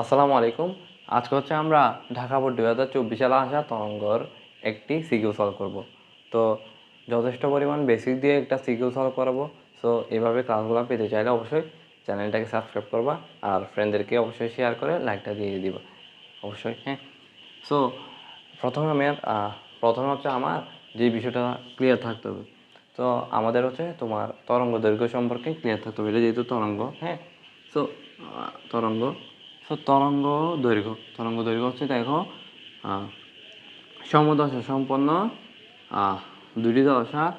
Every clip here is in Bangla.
আসসালামু আলাইকুম। আজকে হচ্ছে আমরা ঢাকা বোর্ড দুই হাজার চব্বিশ সালে আসা তরঙ্গর একটি সিকিউ সলভ করব। তো যথেষ্ট পরিমাণ বেসিক দিয়ে একটা সিকিউ সলভ করাবো। সো এভাবে ক্লাসগুলো পেতে চাইলে অবশ্যই চ্যানেলটাকে সাবস্ক্রাইব করবা আর ফ্রেন্ডদেরকে অবশ্যই শেয়ার করে লাইকটা দিয়ে দিবা। অবশ্যই হ্যাঁ। সো প্রথমে আমি প্রথমে হচ্ছে আমার যে বিষয়টা ক্লিয়ার থাকতে হবে। তো আমাদের হচ্ছে তোমার তরঙ্গ দৈর্ঘ্য সম্পর্কে ক্লিয়ার থাকতে হবে। এটা যেহেতু তরঙ্গ হ্যাঁ। সো তরঙ্গ সো তরঙ্গ দৈর্ঘ্য। তরঙ্গ দৈর্ঘ্য হচ্ছে দেখো সমদশা সম্পন্ন দুটি দশা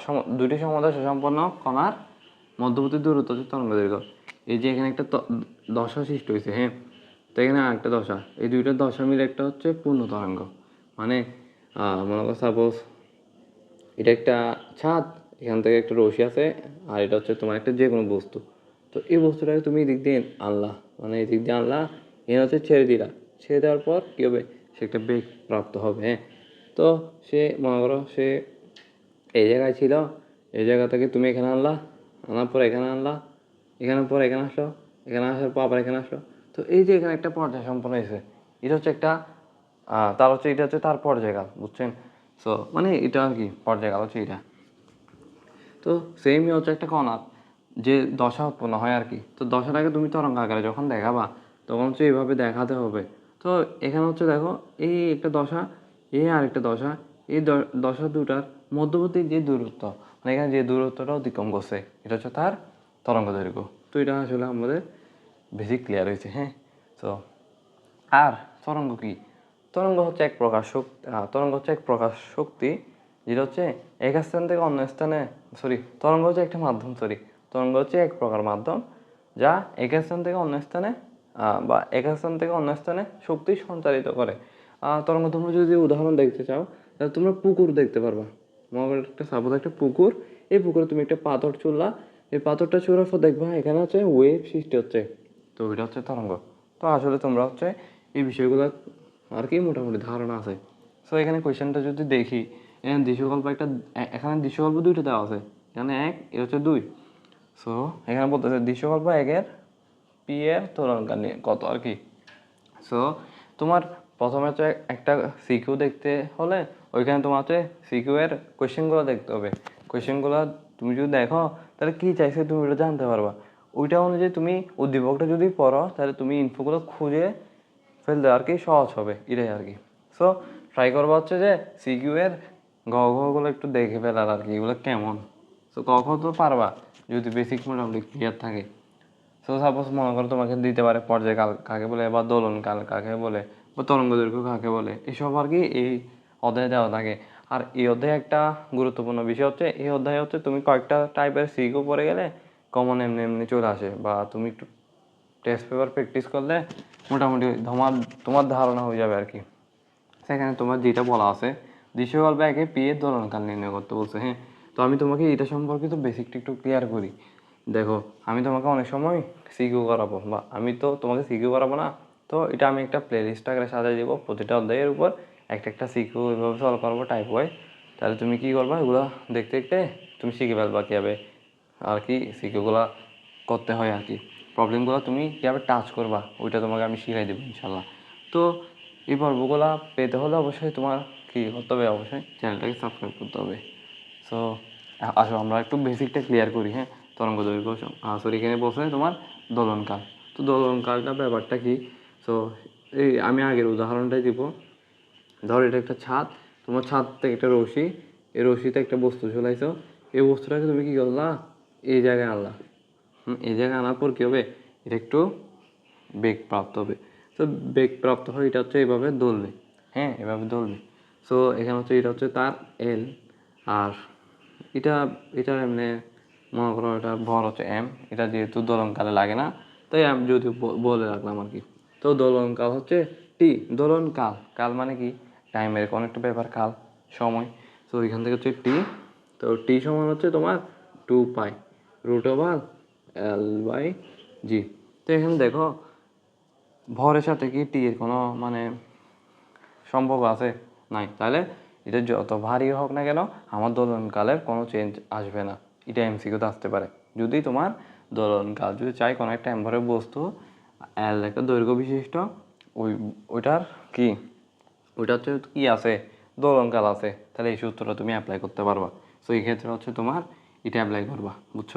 সম- দুটি সমদশা সম্পন্ন কণার মধ্যবর্তী দূরত্ব হচ্ছে তরঙ্গ দৈর্ঘ্য। এই যে এখানে একটা ত- দশা সৃষ্টি হয়েছে হ্যাঁ? তো এখানে আরেকটা দশা। এই দুইটা দশা মিলে একটা হচ্ছে পূর্ণ তরঙ্গ। মানে মনে করো সাপোজ এটা একটা ছাদ, এখান থেকে একটা রশি আছে, আর এটা হচ্ছে তোমার একটা যে কোনো বস্তু। তো এই বস্তুটাকে তুমি এদিক দিয়ে আনলা। মানে এদিক দিয়ে আনলা। এখানে হচ্ছে ছেড়ে দিলা। ছেড়ে দেওয়ার পর কী হবে? সে একটা বেগ প্রাপ্ত হবে হ্যাঁ? তো সে, মনে করো সে এই জায়গায় ছিল। এই জায়গা থেকে তুমি এখানে আনলা, আনার পর এখানে আনলা, এখানে পর এখানে আসো এখানে আসার পর আবার এখানে আসো তো এই যে এখানে একটা পর্যায় সম্পন্ন হয়েছে, এটা হচ্ছে একটা তার হচ্ছে এটা হচ্ছে তার পর্যায়কাল বুঝছেন? সো মানে এটা আর কি পর্যায়কাল হচ্ছে এটা। তো সেমই হচ্ছে একটা কণার যে দশা উৎপন্ন হয় আর কি। তো দশাটাকে তুমি তরঙ্গ আকারে যখন দেখাবা, তখন হচ্ছে এইভাবে দেখাতে হবে। তো এখানে হচ্ছে দেখো, এই একটা দশা, এই আর একটা দশা, এই দশা দুটার মধ্যবর্তী যে দূরত্ব মানে এখানে যে দূরত্বটা অতিক্রম করছে, এটা হচ্ছে তার তরঙ্গ দৈর্ঘ্য। তো এটা আসলে আমাদের বেশি ক্লিয়ার হয়েছে হ্যাঁ? তো আর তরঙ্গ কি? তরঙ্গ হচ্ছে এক প্রকার শক্তি তরঙ্গ হচ্ছে এক প্রকার শক্তি, যেটা হচ্ছে এক স্থান থেকে অন্য স্থানে সরি তরঙ্গ হচ্ছে একটা মাধ্যম সরি তরঙ্গ হচ্ছে এক প্রকার মাধ্যম, যা এক স্থান থেকে অন্য স্থানে বা এক স্থান থেকে অন্য স্থানে শক্তি সঞ্চারিত করে। তরঙ্গ তোমরা যদি উদাহরণ দেখতে চাও, তাহলে তোমরা পুকুর দেখতে পারবা। করো একটা সাপোজ একটা পুকুর, এই পুকুরে তুমি একটা পাথর চুললা এই পাথরটা চুরার পর দেখবা এখানে হচ্ছে ওয়েভ সৃষ্টি হচ্ছে। তো এটা হচ্ছে তরঙ্গ। তো আসলে তোমরা হচ্ছে এই বিষয়গুলো আর কি মোটামুটি ধারণা আছে। সো এখানে কোয়েশ্চেনটা যদি দেখি, এখানে দৃশ্যকল্প একটা এখানে দৃশ্যকল্প দুইটা দেওয়া আছে। এখানে এক, এ হচ্ছে দুই। সো এখানে বলতেছে দৃশ্যকল্প একের পি এর নিয়ে কত আর কি? সো তোমার প্রথমে তো একটা সিকিউ দেখতে হলে, ওইখানে তোমার হচ্ছে সিকিউ এর কোয়েশ্চেনগুলো দেখতে হবে। কোয়েশ্চেনগুলো তুমি যদি দেখো, তাহলে কী চাইছে তুমি ওটা জানতে পারবা। ওইটা অনুযায়ী তুমি উদ্দীপকটা যদি পড়ো, তাহলে তুমি ইনফোগুলো খুঁজে ফেলতে আর কি সহজ হবে, এটাই আর কি। সো ট্রাই করব হচ্ছে যে সিকিউ এর ঘগুলো একটু দেখে ফেলার আর কি, এগুলো কেমন? সো খ তো পারবা। যদি বেসিক মোটামুটি ক্লিয়ার থাকে। সো সাপোজ মনে করো তোমাকে দিতে পারে পর্যায়কাল কাকে বলে? বা দোলন কাল, কাকে বলে? বা তরঙ্গ দৈর্ঘ্য কাকে বলে? এসব আর কি এই অধ্যায়ে দেওয়া থাকে। আর এই অধ্যায়ে একটা গুরুত্বপূর্ণ বিষয় হচ্ছে, এই অধ্যায়ে হচ্ছে তুমি কয়েকটা টাইপের সিগও পড়ে গেলে কমন এমনি এমনি চলে আসে। বা তুমি একটু টেস্ট পেপার প্র্যাকটিস করলে মোটামুটি তোমার তোমার ধারণা হয়ে যাবে আর কি। সেখানে তোমার যেটা বলা আছে দৃশ্যকল্পে একে এর দোলনকাল নির্ণয় করতে বলছে হ্যাঁ? তো আমি তোমাকে এটা সম্পর্কিত বেসিকটা একটু ক্লিয়ার করি। দেখো, আমি তোমাকে অনেক সময় সিকিউ করাবো, বা আমি তো তোমাকে সিকিউ করাবো না, তো এটা আমি একটা প্লে লিস্ট আকারে সাজাই দেবো, প্রতিটা অধ্যায়ের উপর একটা একটা সিকিউ এভাবে সলভ করব টাইপ ওয়াই তাহলে তুমি কী করবা, এগুলো দেখতে দেখতে তুমি শিখে ফেলবা কীভাবে আর কি সিকিউগুলো করতে হয় আর কি। প্রবলেমগুলো তুমি কীভাবে টাচ করবা, ওইটা তোমাকে আমি শিখাই দেবো ইনশাল্লাহ তো এই পর্বগুলো পেতে হলে অবশ্যই তোমার কী করতে হবে, অবশ্যই চ্যানেলটাকে সাবস্ক্রাইব করতে হবে। সো আসো, আমরা একটু বেসিকটা ক্লিয়ার করি হ্যাঁ? তরঙ্গ দৈর্ঘ্য সরি এখানে বলছে তোমার দোলনকাল। তো দোলনকালটা ব্যাপারটা কি? সো এই আমি আগের উদাহরণটাই দিব। ধর এটা একটা ছাদ, তোমার ছাদ থেকে একটা রশি এই রশিতে একটা বস্তু ঝুলাইছো। এই বস্তুটাকে তুমি কি করলা? এই জায়গায় আনলা। এই জায়গায় আনার পর কী হবে? এটা একটু বেগ প্রাপ্ত হবে। তো বেগ প্রাপ্ত হয়, এটা হচ্ছে এভাবে দোলবে হ্যাঁ? এভাবে দোলবে সো এখানে হচ্ছে, এটা হচ্ছে তার এল আর এটা এটা এমনি মনে করো এটা ভর হচ্ছে এম এটা যেহেতু দোলনকালে লাগে না, তাই আমি যদি বলে রাখলাম আর কি। তো দোলনকাল হচ্ছে টি দোলনকাল। কাল মানে কি? টাইমের কোনো একটা ব্যাপার, কাল, সময়। তো এখান থেকে হচ্ছে টি তো টি সমান হচ্ছে তোমার two pi root over L by G তো এখানে দেখো, ভরের সাথে কি টি এর কোনো মানে সম্পর্ক আছে? নাই। তাহলে এটা যত ভারী হোক না কেন, আমার দোলনকালের কোনো চেঞ্জ আসবে না। এটা এমসিকিউতে আসতে পারে। যদি তোমার দোলনকাল, যদি চাই কোনো একটা এম্বরের বস্তু এল একটা দৈর্ঘ্য বিশিষ্ট, ওই, ওইটার কি? ওইটা হচ্ছে কি আছে? দোলনকাল আছে। তাহলে এই সূত্রটা তুমি অ্যাপ্লাই করতে পারবা। সো এই ক্ষেত্রে হচ্ছে তোমার এটা অ্যাপ্লাই করবা, বুঝছ?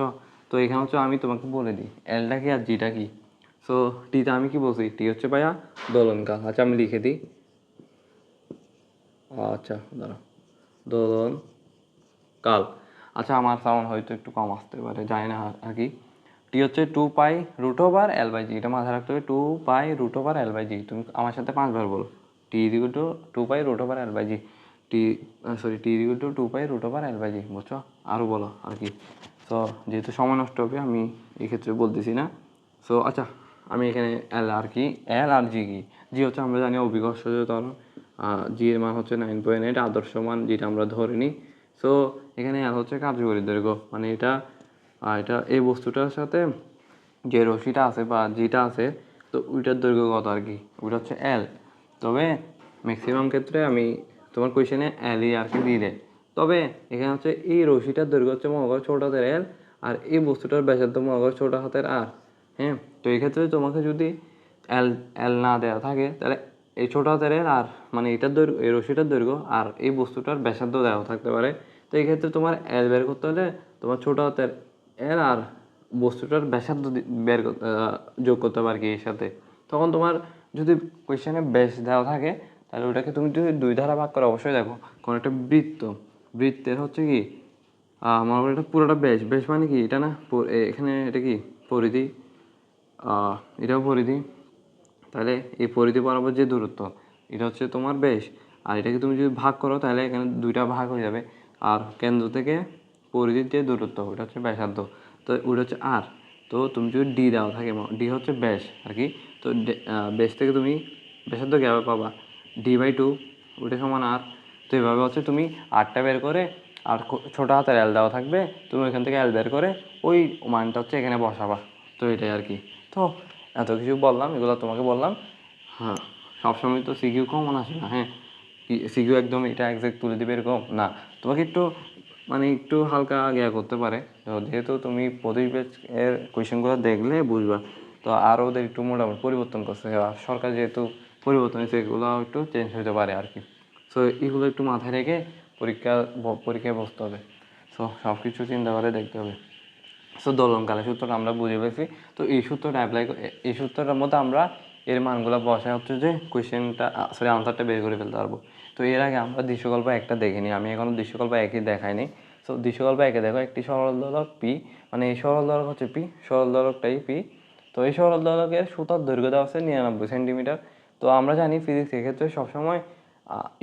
তো এখানে হচ্ছে আমি তোমাকে বলে দিই এলটা কি আর জিটা কি? সো টিতে আমি কি বলছি? টি হচ্ছে ভাইয়া দোলনকাল। আচ্ছা আমি লিখে দিই। আচ্ছা দাঁড়া দোলন কাল। আচ্ছা আমার সাউন্ড হয়তো একটু কম আসতে পারে, জানি না আর- কি। টি হচ্ছে two pi root over L by G এটা মাথায় রাখতে হবে two pi root over L by G তুমি আমার সাথে পাঁচবার বলো। T equal to two pi root over L by G T sorry T equal to two pi root over L by G বুঝছ? আরও বলো আর কি। সো যেহেতু সময় নষ্ট হবে, আমি এই ক্ষেত্রে বলতেছি না। সো আচ্ছা আমি এখানে এল আর কি এল আর জি কি? জি হচ্ছে আমরা জানি অভিকর্ষ তরণ জি এর মান হচ্ছে নাইন পয়েন্ট এইট আদর্শ মান যেটা আমরা ধরে নিই সো এখানে এল হচ্ছে কার্যকরী দৈর্ঘ্য। মানে এটা এটা এই বস্তুটার সাথে যে রশিটা আছে বা যেটা আছে, তো ওইটার দৈর্ঘ্য কত আর কি? ওইটা হচ্ছে এল তবে ম্যাক্সিমাম ক্ষেত্রে আমি তোমার কোয়েশনে এলই আর কি দিয়ে দেয় তবে এখানে হচ্ছে এই রশিটার দৈর্ঘ্য হচ্ছে করো ছোট হাতের এল আর এই বস্তুটার ব্যাসার্ধ করো ছোট হাতের আর হ্যাঁ? তো এই ক্ষেত্রে তোমাকে যদি এল এল না দেওয়া থাকে, তাহলে এই ছোট হাতের আর মানে এটার দৈর্ঘ্য, এই রশিটার দৈর্ঘ্য আর এই বস্তুটার ব্যাসার্ধ দেওয়া থাকতে পারে। তো এই ক্ষেত্রে তোমার এল বের করতে হলে তোমার ছোট হাতের এল আর বস্তুটার ব্যাসার্ধ বের যোগ করতে পারে কি এর সাথে। তখন তোমার যদি কোয়েশ্চেনে ব্যাস দেওয়া থাকে, তাহলে ওটাকে তুমি যদি দুই ধারা ভাগ করে, অবশ্যই দেখো, কোন একটা বৃত্ত, বৃত্তের হচ্ছে কি আমার এটা পুরোটা ব্যাস। ব্যাস মানে কি? এটা না এখানে এটা কি? পরিধি এটাও পরিধি। তাহলে এই পরিধি বরাবর যে দূরত্ব, এটা হচ্ছে তোমার বেশ। আর এটাকে তুমি যদি ভাগ করো, তাহলে এখানে দুইটা ভাগ হয়ে যাবে। আর কেন্দ্র থেকে পরিধির যে দূরত্ব, ওটা হচ্ছে ব্যাসার্ধ। তো ওটা হচ্ছে আর তো তুমি যদি ডি দেওয়া থাকে ডি হচ্ছে ব্যাস আর কি। তো ব্যাস থেকে তুমি ব্যাসার্ধ কীভাবে পাবা। ডি বাই টু ওটা সমান আর তো এভাবে হচ্ছে তুমি আটটা বের করে আর ছোটো হাতের এল দেওয়া থাকবে। তুমি ওইখান থেকে এল বের করে ওই মানটা হচ্ছে এখানে বসাবা। তো এটাই আর কি। তো এত কিছু বললাম, এগুলো তোমাকে বললাম। হ্যাঁ সবসময় তো সিকিউ কমন আসে না হ্যাঁ? সিকিউ একদম এটা একজ্যাক্ট তুলে দিবে এরকম? না, তোমাকে একটু মানে একটু হালকা জ্ঞা করতে পারে। তো যেহেতু তুমি প্রতি এর কোয়েশনগুলো দেখলে বুঝবা, তো আর ওদের একটু মোটামুটি পরিবর্তন করছে। আর সরকার যেহেতু পরিবর্তন হয়েছে, এগুলো একটু চেঞ্জ হতে পারে আর কি। সো এগুলো একটু মাথায় রেখে পরীক্ষা পরীক্ষায় বসতে হবে। সো সব কিছু চিন্তা করে দেখতে হবে। সো দোলনকালের সূত্রটা আমরা বুঝে পেয়েছি। তো এই সূত্রটা অ্যাপ্লাই এই সূত্রটার মধ্যে আমরা এর মানগুলো বসায় হচ্ছে যে কোয়েশ্চেনটা সরি আনসারটা বের করে ফেলতে পারব। তো এর আগে আমরা দৃশ্যকল্প একটা দেখিনি, আমি এখনও দৃশ্যকল্প একই দেখাইনি। সো দৃশ্যকল্প একে দেখো, একটি সরল দলক পি মানে এই সরল দলক হচ্ছে পি সরল দলকটাই পি তো এই সরল দলকের সুতার দৈর্ঘ্য দেওয়া নিরানব্বই সেন্টিমিটার। তো আমরা জানি ফিজিক্স এক্ষেত্রে সবসময়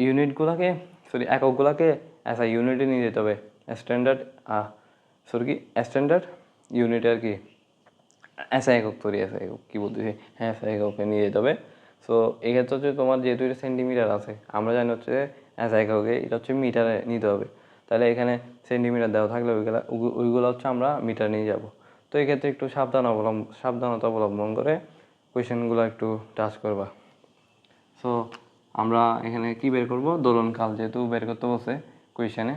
ইউনিটগুলোকে সরি এককগুলোকে অ্যাস আ ইউনিটে নিয়ে যেতে হবে। স্ট্যান্ডার্ড সরি কি? স্ট্যান্ডার্ড ইউনিট আর কি এসআই একক তৈরি এসআই একক কী বলতেছি হ্যাঁ এসআই এককে নিয়ে যেতে হবে সো এক্ষেত্রে হচ্ছে তোমার যেহেতু এটা সেন্টিমিটার আছে, আমরা জানি হচ্ছে এসআই এককে এটা হচ্ছে মিটারে নিতে হবে। তাহলে এখানে সেন্টিমিটার দেওয়া থাকলে ওইগুলো ওইগুলো হচ্ছে আমরা মিটার নিয়ে যাব। তো এক্ষেত্রে একটু সাবধান অবলম্বন সাবধানতা অবলম্বন করে কোয়েশনগুলো একটু টাচ করবা। সো আমরা এখানে কি বের করব? দোলনকাল যেহেতু বের করতে বলছে কোয়েশনে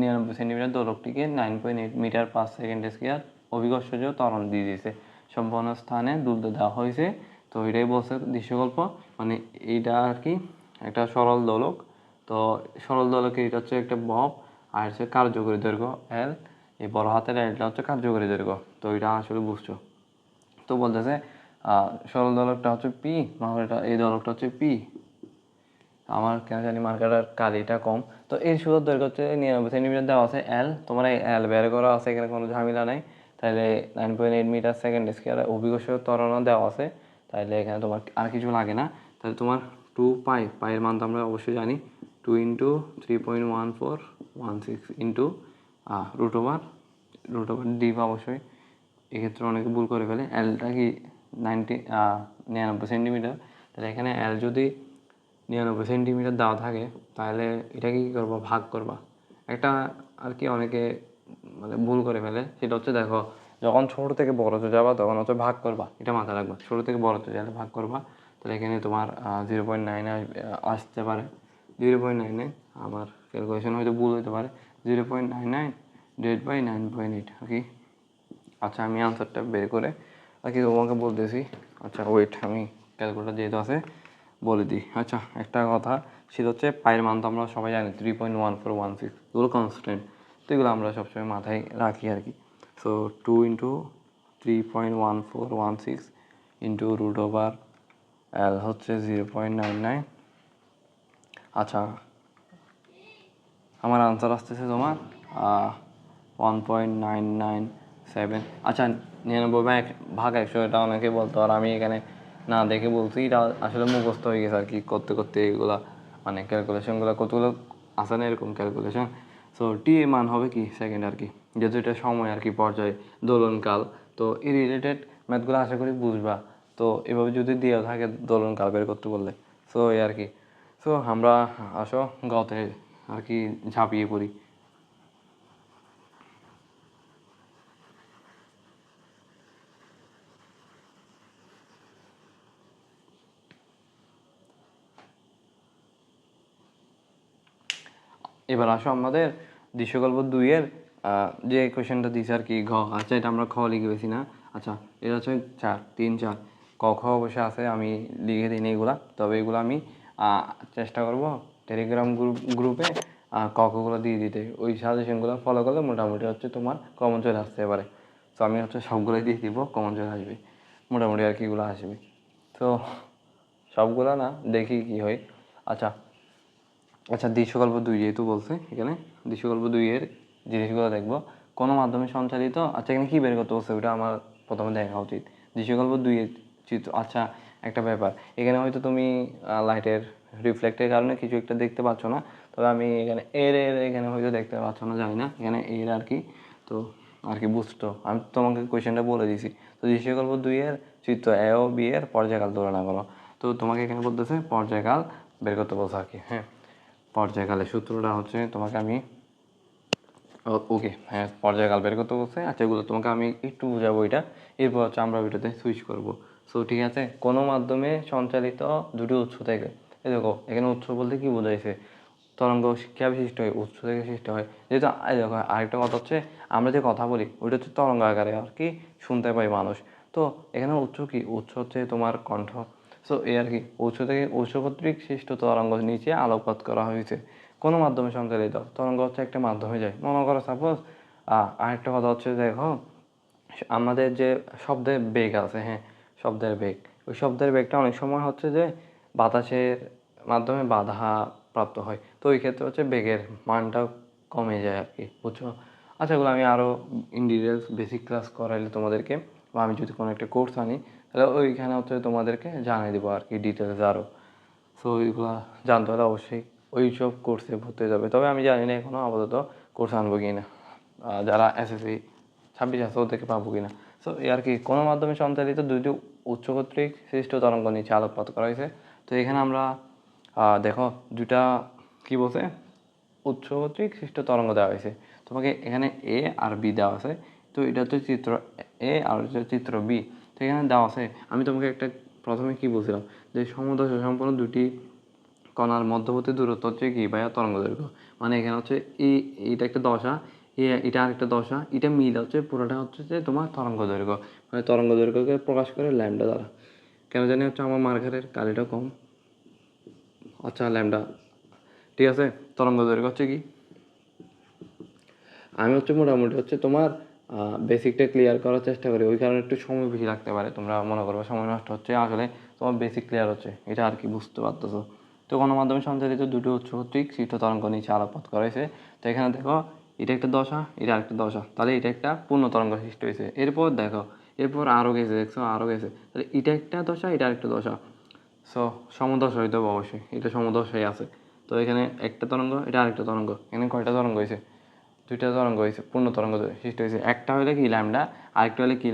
নিরানব্বই centimetre দোলকটিকে nine point eight metre per second square অভিকর্ষজ ত্বরণ দিয়ে দিয়েছে। সম্পন্ন স্থানে দুলতে দেওয়া হয়েছে। তো এটাই বলছে দৃশ্যকল্প। মানে এইটা আর কি একটা সরল দোলক। তো সরল দোলকে এটা হচ্ছে একটা বব আর হচ্ছে কার্যকরী দৈর্ঘ্য এল এই বড় হাতের এলটা হচ্ছে কার্যকরী দৈর্ঘ্য। তো এটা আসলে বুঝছ। তো বলতেছে সরল দলকটা হচ্ছে পি এটা, এই দলকটা হচ্ছে পি আমার কেন জানি মার্কাটার কালিটা কম। তো এই সুদর দৈর্ঘ্য হচ্ছে নিরানব্বই সেন্টিমিটার দেওয়া আছে এল তোমার এই এল বের করা আছে এখানে কোনো ঝামেলা নাই। তাহলে nine point eight metre second square অভিকর্ষ ত্বরণও দেওয়া আছে। তাহলে এখানে তোমার আর কিছু লাগে না। তাহলে তোমার টু পাই পাইয়ের মান তো আমরা অবশ্যই জানি। Two into three point one four one six into root over root over deep অবশ্যই। এক্ষেত্রে অনেকে ভুল করে ফেলে। এলটা কি নাইনটি নিরানব্বই সেন্টিমিটার। তাহলে এখানে এল যদি নিরানব্বই সেন্টিমিটার দেওয়া থাকে, তাহলে এটাকে কী করব? ভাগ করবা। একটা আর কি অনেকে মানে ভুল করে ফেলে, সেটা হচ্ছে দেখো, যখন ছোট থেকে বড়তে যাবা, তখন হচ্ছে ভাগ করবা। এটা মাথায় রাখবা। ছোট থেকে বড়তে গেলে ভাগ করবা। তাহলে এখানে তোমার জিরো পয়েন্ট নাইন আসতে পারে। জিরো পয়েন্ট নাইন আমার ক্যালকুলেশন হয়তো ভুল হতে পারে। Zero point nine nine divide by nine point eight আর কি? আচ্ছা আমি আনসারটা বের করে, আর কি তোমাকে বলতেছি। আচ্ছা ওয়েট আমি ক্যালকুলেটার যেহেতু আছে বলে দিই। আচ্ছা একটা কথা, সেটা হচ্ছে পায়ের মান তো আমরা সবাই জানি three point one four one six এগুলো কনস্ট্যান্ট তো এগুলো আমরা সবসময় মাথায় রাখি আর কি। So two into three point one four one six into root over L হচ্ছে জিরো পয়েন্ট নাইন নাইন আচ্ছা আমার আনসার আসতেছে তোমার? One point nine nine seven আচ্ছা নিরানব্বই ভাগ একশো, এটা অনেকে বলতো, আর আমি এখানে না, দেখে বলছি, এটা আসলে মুখস্থ হয়ে গেছে আর কি, করতে করতে এগুলা মানে ক্যালকুলেশনগুলো কতগুলো আছে না এরকম ক্যালকুলেশন সো টি এর মান হবে কি সেকেন্ড আর কি? যেহেতু এটা সময় আর কি, পর্যায়ে, দোলনকাল, তো এই রিলেটেড ম্যাথগুলো আশা করি বুঝবা। তো এভাবে যদি দেওয়া থাকে দোলনকাল বের করতে বললে। সো এই আর কি। সো আমরা আসো গতে আর কি ঝাঁপিয়ে পড়ি। এবার আসো আমাদের দৃশ্যকল্প দুইয়ের যে কোয়েশ্চেনটা দিছে আর কি, ঘ। আচ্ছা এটা আমরা খ লিখে পেয়েছি না? আচ্ছা এটা হচ্ছে চার, তিন, চার। ক, খ অবশ্যই আছে, আমি লিখে দিই এগুলা। তবে এগুলো আমি চেষ্টা করব টেলিগ্রাম গ্রুপ গ্রুপে ক খগুলো দিয়ে দিতে। ওই সাজেশনগুলো ফলো করলে মোটামুটি হচ্ছে তোমার কমন চলে আসতে পারে। তো আমি হচ্ছে সবগুলোই দিয়ে দিব কমন চলে আসবে। মোটামুটি আর কি এগুলো আসবে। তো সবগুলো না, দেখি কি হয়। আচ্ছা আচ্ছা দৃশ্যকল্প দুই যেহেতু বলছে এখানে, দৃশ্যকল্প এর জিনিসগুলো দেখব। কোনো মাধ্যমে সঞ্চালিত আচ্ছা এখানে কী বের করতে বলছে? ওটা আমার প্রথমে দেখা উচিত। দৃশ্যকল্প এর চিত্র আচ্ছা একটা ব্যাপার। এখানে হয়তো তুমি লাইটের রিফ্লেক্টের কারণে কিছু একটা দেখতে পাচ্ছ না, তবে আমি এখানে এর এর এখানে হয়তো দেখতে পাচ্ছ না, জানি না। এখানে এর আর কি, তো আর কি বুঝতো। আমি তোমাকে কোয়েশ্চেনটা বলে দিয়েছি তো দৃশ্যকল্প এর চিত্র এ ও বি এর পর্যায়কাল তুলনা করো। তো তোমাকে এখানে বলতেছে পর্যায়কাল বের করতে বলছে আর কি হ্যাঁ। পর্যায়কালের সূত্রটা হচ্ছে তোমাকে আমি ওকে হ্যাঁ পর্যায়কাল বের করতে বলছে। আচ্ছা এগুলো তোমাকে আমি একটু বুঝাবো এটা। এরপর হচ্ছে আমরা ওইটাতে সুইচ করব। সো ঠিক আছে? কোনো মাধ্যমে সঞ্চালিত দুটি উৎস থেকে, এই দেখো, এখানে উৎস বলতে কি বোঝাইছে? তরঙ্গ কীভাবে সৃষ্টি হয়, উৎস থেকে সৃষ্টি হয়। যেহেতু, এই দেখো, আরেকটা কথা হচ্ছে, আমরা যে কথা বলি, ওইটা হচ্ছে তরঙ্গ আকারে আর কি শুনতে পাই মানুষ। তো, এখানে উৎস কি? উৎস হচ্ছে তোমার কণ্ঠ। সো এই আর কি, উৎস থেকে উৎস কর্তৃক সৃষ্ট তরঙ্গ নিচে আলোকপাত করা হয়েছে। কোনো মাধ্যমে সঞ্চালিত। তরঙ্গ হচ্ছে একটা মাধ্যমে যায়। মনে করো সাপোজ আরেকটা কথা হচ্ছে, দেখো, আমাদের যে শব্দের বেগ আছে হ্যাঁ শব্দের বেগ। ওই শব্দের বেগটা অনেক সময় হচ্ছে যে বাতাসের মাধ্যমে বাধা প্রাপ্ত হয়। তো ওই ক্ষেত্রে হচ্ছে বেগের মানটা কমে যায় আর কি, বুঝছ? আচ্ছা এগুলো আমি আরও ইন ডিটেলস বেসিক ক্লাস করাইলে তোমাদেরকে, বা আমি যদি কোনো একটা কোর্স আনি তাহলে ওইখানে হচ্ছে তোমাদেরকে জানিয়ে দেবো আর কি ডিটেলস আরও সো ওইগুলো জানতে হলে অবশ্যই ওই সব কোর্সে ভর্তি হতে হবে তবে আমি জানি না এখনও আপাতত কোর্স আনব কি না যারা এসএসসি ছাব্বিশ আছে ওদেরকে পাবো কি না সো এই আর কি, কোনো মাধ্যমে সঞ্চালিত দুইটি উচ্চ কর্তৃক সৃষ্ট তরঙ্গ নিচে আলোকপাত করা হয়েছে। তো এখানে আমরা দেখো দুটা কি বলছে? উচ্চ কর্তৃক সৃষ্ট তরঙ্গ দেওয়া হয়েছে। তোমাকে এখানে এ আর বি দেওয়া আছে। তো এটা হচ্ছে চিত্র এ আর হচ্ছে চিত্র বি তো এখানে দেওয়া আছে। আমি তোমাকে একটা প্রথমে কি বলছিলাম? যে সমদশা সম্পন্ন দুটি কণার মধ্যবর্তী দূরত্ব হচ্ছে কি ভাইয়া? তরঙ্গ দৈর্ঘ্য। মানে এখানে হচ্ছে এই এটা একটা দশা এটা আরেকটা দশা, এটা মিল হচ্ছে পুরোটা হচ্ছে যে তোমার তরঙ্গ দৈর্ঘ্য। মানে তরঙ্গ দৈর্ঘ্যকে প্রকাশ করে ল্যামডা দ্বারা। কেন জানি হচ্ছে আমার মার্কারের কালিটা কম। আচ্ছা ল্যামডা ঠিক আছে? তরঙ্গ দৈর্ঘ্য হচ্ছে কি? আমি হচ্ছে মোটামুটি হচ্ছে তোমার বেসিকটা ক্লিয়ার করার চেষ্টা করি। ওই কারণে একটু সময় বেশি লাগতে পারে। তোমরা মনে করবে সময় নষ্ট হচ্ছে। আসলে তোমার বেসিক ক্লিয়ার হচ্ছে। এটা আর কি বুঝতে পারতেছো। তো গণমাধ্যমে সঞ্চালিত দুটো উৎস কর্তৃক সৃষ্ট তরঙ্গ নিচে আলোকপাত করা হয়েছে। তো এখানে দেখো, এটা একটা দশা, এটা আরেকটা দশা। তাহলে এটা একটা পূর্ণ তরঙ্গ সৃষ্টি হয়েছে। এরপর দেখো, এরপর আরও গেছে, দেখছ আরও গেছে। তাহলে এটা একটা দশা, এটা আরেকটা দশা। সো সমদশা হইতে হবে অবশ্যই। এটা সমদশাই আছে। তো এখানে একটা তরঙ্গ, এটা আরেকটা তরঙ্গ। এখানে কয়টা তরঙ্গ হয়েছে? দুইটা তরঙ্গ হয়েছে পূর্ণ তরঙ্গ সৃষ্টি হয়েছে একটা হলে কি ল্যামডা, আরেকটা হলে কি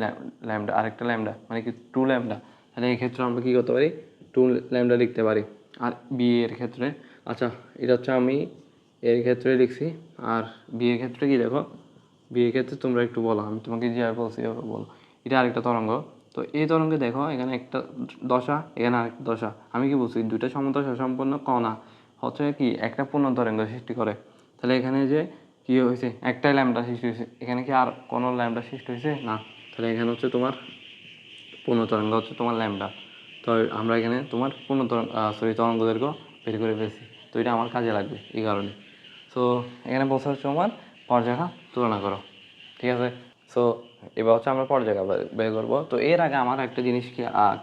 ল্যামডা, আরেকটা ল্যামডা মানে কি টু ল্যামডা। তাহলে এই ক্ষেত্রে আমরা কী করতে পারি? টু ল্যামডা লিখতে পারি। আর বি এর ক্ষেত্রে আচ্ছা এটা হচ্ছে আমি এর ক্ষেত্রে লিখছি। আর বি এর ক্ষেত্রে কি দেখো? বি এর ক্ষেত্রে তোমরা একটু বলো, আমি তোমাকে যে আর বলছি বলো। এটা আরেকটা তরঙ্গ। তো এই তরঙ্গে দেখো, এখানে একটা দশা, এখানে আরেকটা দশা। আমি কি বলছি? দুইটা সমদশা সম্পন্ন কণা হচ্ছে কি, একটা পূর্ণ তরঙ্গ সৃষ্টি করে। তাহলে এখানে যে কি হয়েছে? একটাই ল্যামডা সৃষ্টি হয়েছে। এখানে কি আর কোনো ল্যামডা সৃষ্টি হয়েছে? না। তাহলে এখানে হচ্ছে তোমার পূর্ণ তরঙ্গ হচ্ছে তোমার ল্যামডা। তো আমরা এখানে তোমার পূর্ণ তরঙ্গ সরি তরঙ্গ দৈর্ঘ্য বের করে ফেলছি। তো এটা আমার কাজে লাগবে এই কারণে। সো এখানে বলছে হচ্ছে তোমার পর্যায়টা তুলনা করো। ঠিক আছে? সো এবার হচ্ছে আমরা পর্যায়টা বের করব। তো এর আগে আমার একটা জিনিস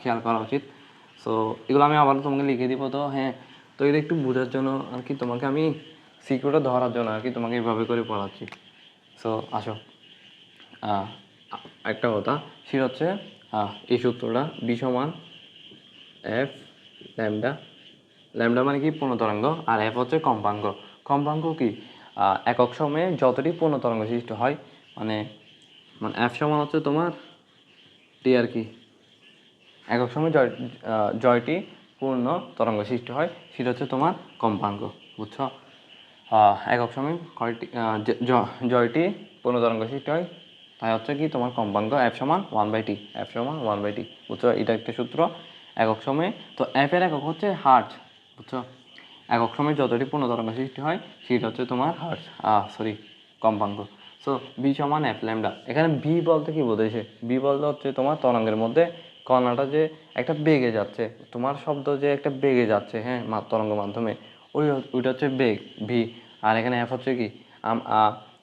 খেয়াল করা উচিত। সো এগুলো আমি আবার তোমাকে লিখে দিব। তো হ্যাঁ তো এটা একটু বোঝার জন্য আর কি তোমাকে আমি সিকিউরটা ধরার জন্য আর কি তোমাকে এইভাবে করে পড়াচ্ছি। সো আসো। একটা কথা, সেটা হচ্ছে এই সূত্রটা বি সমান এফ ল্যামডা ল্যামডা মানে কি? পূর্ণতরঙ্গ আর এফ হচ্ছে কম্পাঙ্ক। কম্পাঙ্ক কি? একক সময়ে যতটি পূর্ণতরঙ্গ সৃষ্টি হয় মানে মানে এফ সমান হচ্ছে তোমার টি আর কি। একক সময় জয় জয়টি পূর্ণ তরঙ্গ সৃষ্টি হয়, সেটা হচ্ছে তোমার কম্পাঙ্ক, বুঝছ? একক সময় কয়টি জয়টি পূর্ণ তরঙ্গ সৃষ্টি হয়। তাই হচ্ছে কি, তোমার কম্পাঙ্ক এফ সমান ওয়ান বাই টি এফ সমান ওয়ান বাই টি বুঝছ? এটা একটা সূত্র একক সময়ে তো এফ এর একক হচ্ছে হার্ট বুঝছ? একক সময় যতটি পূর্ণ তরঙ্গ সৃষ্টি হয়, সেটা হচ্ছে তোমার হার্ট সরি কম্পাঙ্ক। সো বি সমান এফ ল্যামডা এখানে বি বলতে কি বোঝাইছে? বি বলতে হচ্ছে তোমার তরঙ্গের মধ্যে কণাটা যে একটা বেগে যাচ্ছে। তোমার শব্দ যে একটা বেগে যাচ্ছে হ্যাঁ তরঙ্গ মাধ্যমে। ওই ওইটা হচ্ছে বেগ ভি আর এখানে এফ হচ্ছে কি? আম, আ,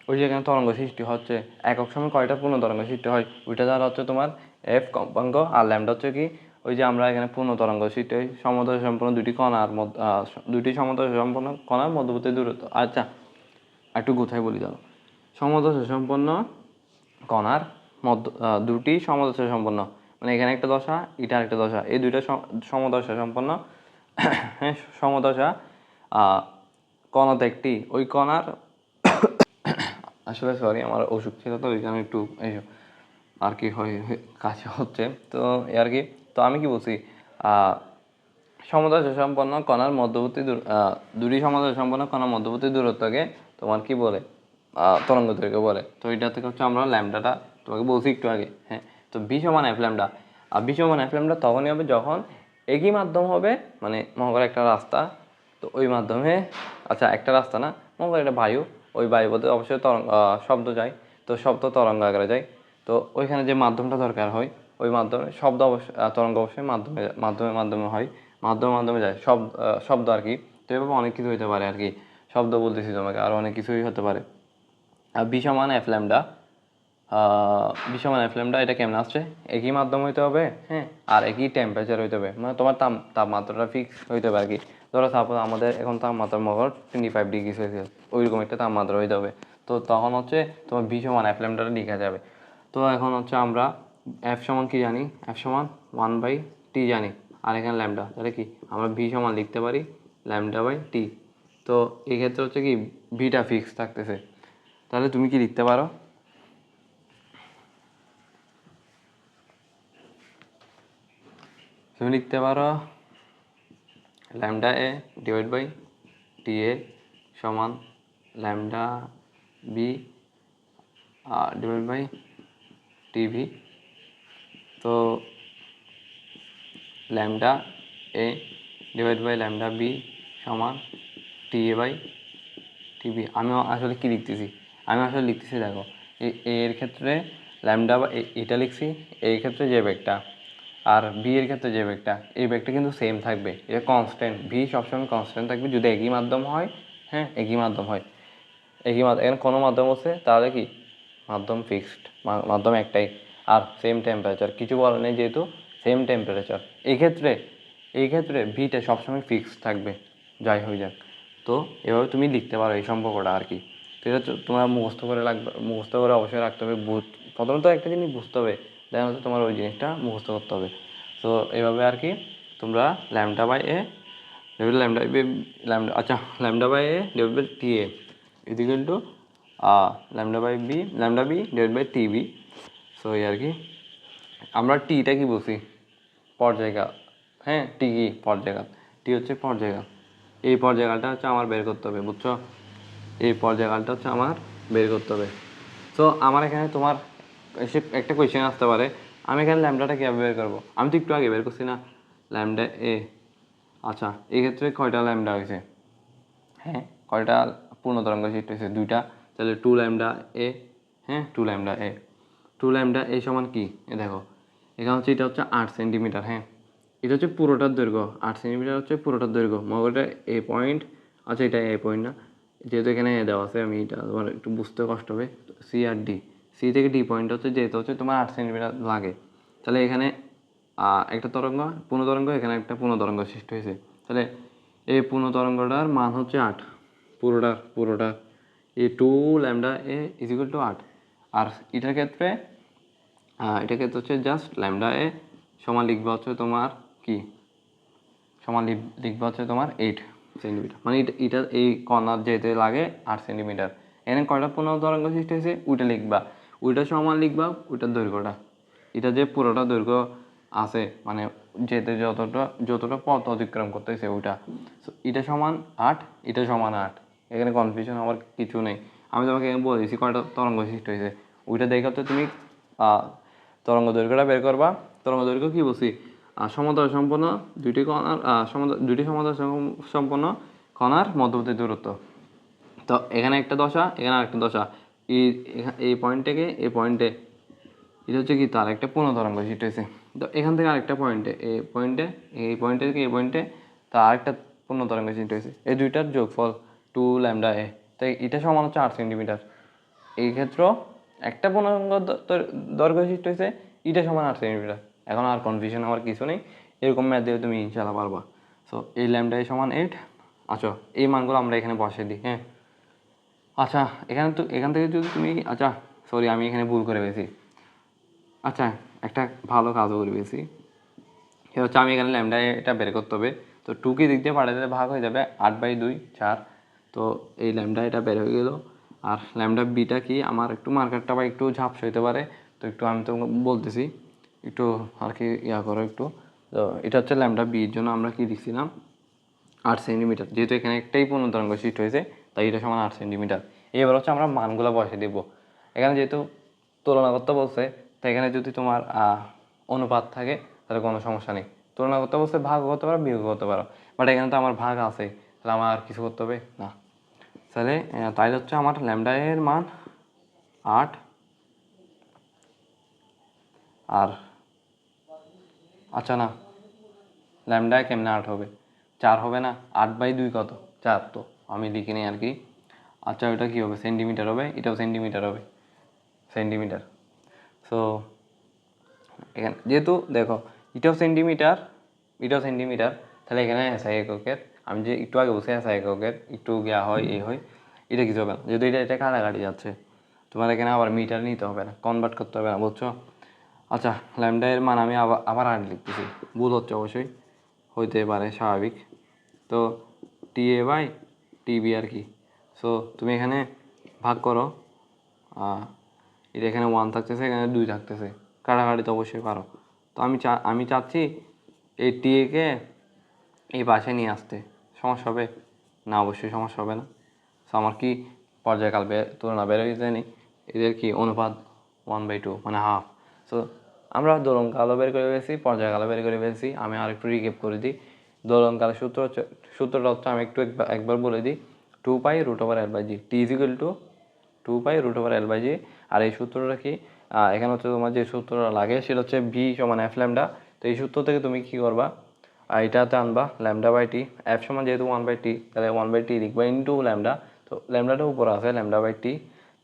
ওই যে এখানে তরঙ্গ সৃষ্টি হচ্ছে, একক সময় কয়টা পূর্ণ তরঙ্গ সৃষ্টি হয়? ওইটা দ্বারা হচ্ছে তোমার এফ কম্পাঙ্ক আর ল্যামডা হচ্ছে কি? ওই যে আমরা এখানে পূর্ণ তরঙ্গ সৃষ্টি হয় সমদয় সম্পন্ন দুটি কণার মধ্যে দুটি সমদয় সম্পন্ন কণার মধ্যবর্তী দূরত্ব। আচ্ছা একটু কোথায় বলি দাও সমদশা সম্পন্ন কণার মধ্য দুটি সমদশা সম্পন্ন মানে এখানে একটা দশা, এটা একটা দশা। এই দুইটা সম- সমদশা সম্পন্ন হ্যাঁ সমদশা কণাতে একটি, ওই কণার আসলে সরি আমার অসুখ ছিল তো, ওই জন্য একটু আর কি হয় কাছে হচ্ছে। তো আর কি, তো আমি কি বলছি সমদশা সম্পন্ন কণার মধ্যবর্তী দুটি সমদশা সম্পন্ন কণার মধ্যবর্তী দূরত্বকে তোমার কি বলে তরঙ্গ দৈর্ঘ্য বলে। তো এটা থেকে হচ্ছে আমরা ল্যামডাটা তোমাকে বলছি একটু আগে হ্যাঁ। তো বি সমান এফ ল্যামডা, আর বি সমান এফ ল্যামডা তখনই হবে যখন একই মাধ্যম হবে মানে মনে একটা রাস্তা তো ওই মাধ্যমে আচ্ছা একটা রাস্তা না মনে করো এটা বায়ু, ওই বায়ু বলতে অবশ্যই তরঙ্গ শব্দ যায়, তো শব্দ তরঙ্গ আকারে যায়, তো ওইখানে যে মাধ্যমটা দরকার হয়, ওই মাধ্যমে শব্দ অবশ্যই তরঙ্গ অবশ্যই মাধ্যমে মাধ্যমে মাধ্যমে হয়, মাধ্যমে মাধ্যমে যায়, শব্দ শব্দ আর কি, তো এভাবে অনেক কিছু হতে পারে আর কি, শব্দ বলতেছি তোমাকে, আর অনেক কিছুই হতে পারে। আর বি সমান এফ ল্যামডা বি সমান এফ এটা কেমন আসছে? একই মাধ্যম হইতে হবে হ্যাঁ আর একই টেম্পারেচার হইতে হবে মানে তোমার তাপ, তাপমাত্রাটা ফিক্স হইতে হবে আর কি। ধরো সাপোজ আমাদের এখন তাপমাত্রা মগর টোয়েন্টি ফাইভ ডিগ্রি সেলসিয়াস ওইরকম একটা তাপমাত্রা হয়ে যাবে। তো তখন হচ্ছে তোমার বি সমান এফ ল্যামডাটা লিখা যাবে। তো এখন হচ্ছে আমরা এফ সমান কী জানি? এফ সমান ওয়ান বাই টি জানি, আর এখানে ল্যামডা তাহলে কি? আমরা ভি সমান লিখতে পারি ল্যামডা বাই টি তো এক্ষেত্রে হচ্ছে কি ভিটা ফিক্স থাকতেছে। তাহলে তুমি কি লিখতে পারো? তুমি লিখতে পারো lambda A divide by T A সমান lambda B divide by T B তো lambda A divide by lambda B সমান টি এ বাই টিভি আমি আসলে কি লিখতেছি? আমি আসলে লিখতেছি, দেখো এর ক্ষেত্রে ল্যামডা বা এটা লিখছি এই ক্ষেত্রে যে ব্যাগটা আর বি এর ক্ষেত্রে যে ব্যাগটা এই ব্যাগটা কিন্তু সেম থাকবে। এটা কনস্ট্যান্ট ভি সবসময় কনস্ট্যান্ট থাকবে। যদি একই মাধ্যম হয় হ্যাঁ একই মাধ্যম হয়। একই মাধ্যম, এখানে কোনো মাধ্যম আছে, তাহলে কি? মাধ্যম ফিক্সড মাধ্যম একটাই। আর সেম টেম্পারেচার কিছু বলে নেই যেহেতু সেম টেম্পারেচার এই ক্ষেত্রে এই ক্ষেত্রে ভিটা সবসময় ফিক্সড থাকবে। যাই হয়ে যাক। তো এভাবে তুমি লিখতে পারো এই সম্পর্কটা আর কি। তো এটা তোমরা মুখস্থ করে রাখবে মুখস্থ করে অবশ্যই রাখতে হবে। প্রথমত একটা জিনিস বুঝতে হবে। দেন হচ্ছে তোমার ওই জিনিসটা মুখস্থ করতে হবে। তো এইভাবে আর কি তোমরা lambda by A lambda lambda আচ্ছা lambda by A divide by T A equal to lambda by B lambda B divide by T B so এই আর কি। আমরা টিটা কি বলছি? পর্যায়কাল হ্যাঁ টি কি? পর্যায়কাল টি হচ্ছে পর্যায়কাল এই পর্যায়কালটা হচ্ছে আমার বের করতে হবে, বুঝছ? এই পর্যায়কালটা হচ্ছে আমার বের করতে হবে। তো আমার এখানে তোমার এসে একটা কোয়েশ্চেন আসতে পারে, আমি এখানে ল্যামডাটা কীভাবে বের করব? আমি তো একটু আগে বের করছি না। ল্যামডা এ আচ্ছা এই ক্ষেত্রে কয়টা ল্যামডা হয়েছে? হ্যাঁ কয়টা পূর্ণ তরঙ্গ সৃষ্টি হয়েছে? দুইটা। তাহলে টু ল্যামডা এ হ্যাঁ two lambda A two lambda A সমান কি? এ দেখো, এখানে হচ্ছে এটা হচ্ছে আট সেন্টিমিটার হ্যাঁ। এটা হচ্ছে পুরোটার দৈর্ঘ্য। আট সেন্টিমিটার হচ্ছে পুরোটার দৈর্ঘ্য। মগরটা এ পয়েন্ট আচ্ছা এটা এ পয়েন্ট না। যেহেতু এখানে এ দেওয়া আছে, আমি এটা তোমার একটু বুঝতে কষ্ট হবে। সি আর ডি সি থেকে ডি পয়েন্ট হচ্ছে যেহেতু হচ্ছে তোমার আট সেন্টিমিটার লাগে। তাহলে এখানে একটা তরঙ্গ তরঙ্গ এখানে একটা তরঙ্গ সৃষ্টি হয়েছে। তাহলে এই তরঙ্গটার মান হচ্ছে আট। পুরোটা পুরোটা A two lambda A equal to আট। আর এটার ক্ষেত্রে এটার ক্ষেত্রে হচ্ছে জাস্ট ল্যামডা এ সমান লিখবা হচ্ছে তোমার কি? সমান লিখ- লিখবা হচ্ছে তোমার এইট সেন্টিমিটার মানে এটা এটা এই কর্নার যেতে লাগে আট সেন্টিমিটার এখানে কয়টা পূর্ণ তরঙ্গ সৃষ্টি হয়েছে? ওইটা লিখবা। ওইটা সমান লিখবা ওইটার দৈর্ঘ্যটা। এটা যে পুরোটা দৈর্ঘ্য আছে মানে যেতে যতটা যতটা পথ অতিক্রম করতেছে ওইটা। এটা সমান আট, এটা সমান আট। এখানে কনফিউশন আমার কিছু নেই। আমি তোমাকে বলে দিয়েছি কয়টা তরঙ্গ সৃষ্টি হয়েছে। ওইটা দেখে তো তুমি তরঙ্গ দৈর্ঘ্যটা বের করবা। তরঙ্গ দৈর্ঘ্য কি বলছি? সমতল সম্পন্ন দুইটি কণার সমতল, দুইটি সমতল সম্পন্ন কণার মধ্যবর্তী দূরত্ব। তো এখানে একটা দশা, এখানে আরেকটা দশা। এই এই পয়েন্ট থেকে এই পয়েন্টে এটা হচ্ছে কি, তার একটা পূর্ণ তরঙ্গ সৃষ্টি হয়েছে। তো এখান থেকে আরেকটা পয়েন্টে এই পয়েন্টে এই পয়েন্টে থেকে এই পয়েন্টে তার আরেকটা পূর্ণ তরঙ্গ হয়েছে। এই দুইটার যোগফল টু ল্যামডা এ তাই এটা সমান হচ্ছে আট সেন্টিমিটার এই ক্ষেত্রেও একটা পূর্ণাঙ্গ দৈর্ঘ্য সৃষ্টি হয়েছে, এটা সমান আট সেন্টিমিটার এখন আর কনফিউশন হওয়ার কিছু নেই, এরকম ম্যাথ দিয়ে তুমি ইনশাল্লাহ পারবা। সো এই ল্যামডা সমান এইট আচ্ছা এই মানগুলো আমরা এখানে বসে দিই হ্যাঁ? আচ্ছা এখানে তো, এখান থেকে যদি তুমি আচ্ছা সরি আমি এখানে ভুল করে পেয়েছি আচ্ছা একটা ভালো কাজও করে পেয়েছি সেটা হচ্ছে আমি এখানে ল্যামডা এটা বের করতে হবে। তো টু কি দিক দিয়ে পাঠাতে ভাগ হয়ে যাবে আট বাই দুই, চার। তো এই ল্যামডা এটা বের হয়ে গেল। আর ল্যামডা বিটা কি আমার একটু মার্কারটা বা একটু ঝাপস হইতে পারে? তো একটু আমি তো বলতেছি, একটু আর কি ইয়া করো একটু। তো এটা হচ্ছে ল্যামডা বির জন্য আমরা কি দিচ্ছিলাম আট সেন্টিমিটার যেহেতু এখানে একটাই পূর্ণ তরঙ্গ সৃষ্টি হয়েছে তাই এটা সমান আট সেন্টিমিটার এবার হচ্ছে আমরা মানগুলো বসে দেবো। এখানে যেহেতু তুলনা করতে বলছে, তাই এখানে যদি তোমার অনুপাত থাকে, তাহলে কোনো সমস্যা নেই। তুলনা করতে বলছে ভাগ করতে পারো, বিয়োগ করতে পারো। বাট এখানে তো আমার ভাগ আছে, তাহলে আমার আর কিছু করতে হবে? না। তাহলে তাইলে হচ্ছে আমার ল্যামডা এর মান আট। আর আচ্ছা না ল্যামডায় কেমনে আট হবে? চার হবে না, আট বাই দুই কত? চার তো। আমি লিখে নিই আর কি। আচ্ছা ওটা কী হবে? সেন্টিমিটার হবে? এটাও সেন্টিমিটার হবে। সেন্টিমিটার সো এখানে যেহেতু দেখো, এটাও সেন্টিমিটার এটাও সেন্টিমিটার তাহলে এখানে এসআই এককের। আমি যে একটু আগে বসে এসআই এককের, একটু গিয়া হয় এই হয়, এটা কিছু হবে না। যেহেতু এটা এটা কাটাকাটি যাচ্ছে, তোমার এখানে আবার মিটার নিতে হবে না কনভার্ট করতে হবে না, বুঝছ? আচ্ছা ল্যামডা এর মান আমি আবার আবার আট লিখতেছি। ভুল হচ্ছে অবশ্যই, হইতে পারে স্বাভাবিক। তো টি এ বাই টিবি আর কি। সো তুমি এখানে ভাগ করো। এটা এখানে ওয়ান থাকতেছে, এখানে দুই থাকতেছে। কাটাকাটি তো অবশ্যই পারো। তো আমি চা, আমি চাচ্ছি এই টি একে এই পাশে নিয়ে আসতে। সমস্যা হবে? না, অবশ্যই সমস্যা হবে না। সো আমার কি পর্যায়কাল তুলনা বের হয়ে যায়নি এদের কি অনুপাত ওয়ান বাই টু মানে হাফ সো আমরা দোলনকালও বের করে ফেলেছি, পর্যায়কালও বের করে ফেলেছি। আমি আর একটু রিকেপ করে দিই। দোলনকালের সূত্র হচ্ছে সূত্রটা হচ্ছে আমি একটু একবার- বলে দিই। Two pi root over L by G T equal to two pi root over L by G আর এই সূত্রটা কি? এখানে হচ্ছে তোমার যে সূত্রটা লাগে সেটা হচ্ছে ভি সমান এফ ল্যামডা তো এই সূত্র থেকে তুমি কি করবা? এটাতে আনবা ল্যামডা বাই টি এফ সমান যেহেতু ওয়ান বাই টি তাহলে ওয়ান বাই টি লিখবা ইন্টু ল্যামডা তো ল্যামডাটা উপরে আছে ল্যামডা বাই টি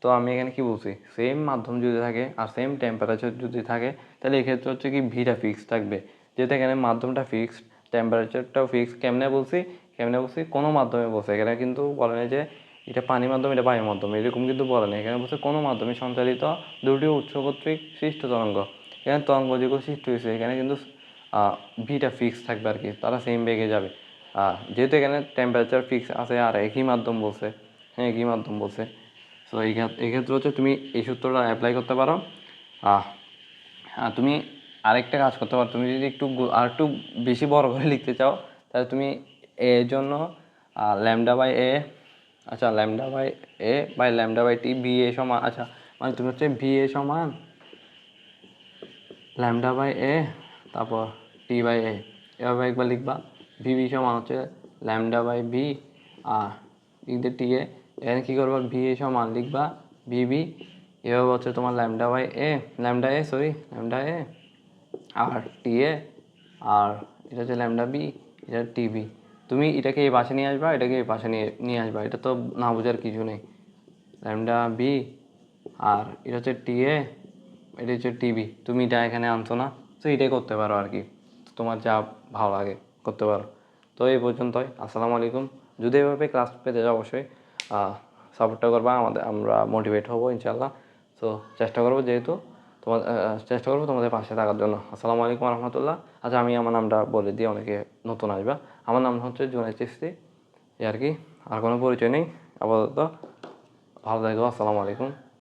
তো আমি এখানে কি বলছি? সেম মাধ্যম যদি থাকে আর সেম টেম্পারেচার যদি থাকে, তাহলে এক্ষেত্রে হচ্ছে কি ভিটা ফিক্স থাকবে। যেহেতু এখানে মাধ্যমটা ফিক্সড টেম্পারেচারটাও ফিক্স কেমনে বলছি? কেমনে বলছি? কোনো মাধ্যমে বলছে। এখানে কিন্তু বলে না যে এটা পানি মাধ্যম, এটা বায়ু মাধ্যম, এরকম কিন্তু বলে না এখানে বলছে কোনো মাধ্যমে সঞ্চালিত দুটি উৎস কর্তৃক সৃষ্ট তরঙ্গ। এখানে তরঙ্গ যেগুলো সৃষ্টি হয়েছে, এখানে কিন্তু ভিটা ফিক্স থাকবে আর কি। তারা সেম বেগে যাবে। যেহেতু এখানে টেম্পারেচার ফিক্স আছে আর একই মাধ্যম বলছে হ্যাঁ একই মাধ্যম বলছে। সো এই ক্ষেত- এই ক্ষেত্রে হচ্ছে তুমি এই সূত্রটা অ্যাপ্লাই করতে পারো। তুমি আরেকটা কাজ করতে পারো। তুমি যদি একটু আর একটু বেশি বড় করে লিখতে চাও, তাহলে তুমি এর জন্য ল্যামডা বাই এ আচ্ছা lambda by A by lambda by T, B A সমান আচ্ছা মানে তুমি হচ্ছে ভি এ সমান ল্যামডা বাই এ, তারপর টি বাই এ, এভাবে একবার লিখবা ভি বি সমান হচ্ছে ল্যামডা বাই ভি আর লিখতে টি এ, এখানে কী করবা ভি এ সমান লিখবা ভি বি, এভাবে হচ্ছে তোমার lambda by A, lambda A, sorry, lambda A, R T A, আর এটা হচ্ছে ল্যামডা বি, এটা টিবি তুমি এটাকে এই পাশে নিয়ে আসবা, এটাকে এই পাশে নিয়ে নিয়ে আসবা। এটা তো না বোঝার কিছু নেই। ল্যামডা বি আর এটা হচ্ছে টি এ এটা হচ্ছে টিবি তুমি এটা এখানে আনছো না, তো এটাই করতে পারো আর কি। তোমার যা ভালো লাগে, করতে পারো। তো এই পর্যন্তই। আসসালামু আলাইকুম। যদি এভাবে ক্লাস পেতে যাও অবশ্যই সাপোর্টটা করবা। আমাদের, আমরা মোটিভেট হব ইনশাল্লাহ তো চেষ্টা করব যেহেতু তোমার চেষ্টা করব তোমাদের পাশে থাকার জন্য। আসসালামু আলাইকুম রহমতুল্লাহ। আচ্ছা আমি আমার নামটা বলে দিই, অনেকে নতুন আসবা। আমার নাম হচ্ছে জোনাই চিস্তি এই আর কি, আর কোনো পরিচয় নেই। আপাতত ভালো থাকব আসসালামু আলাইকুম।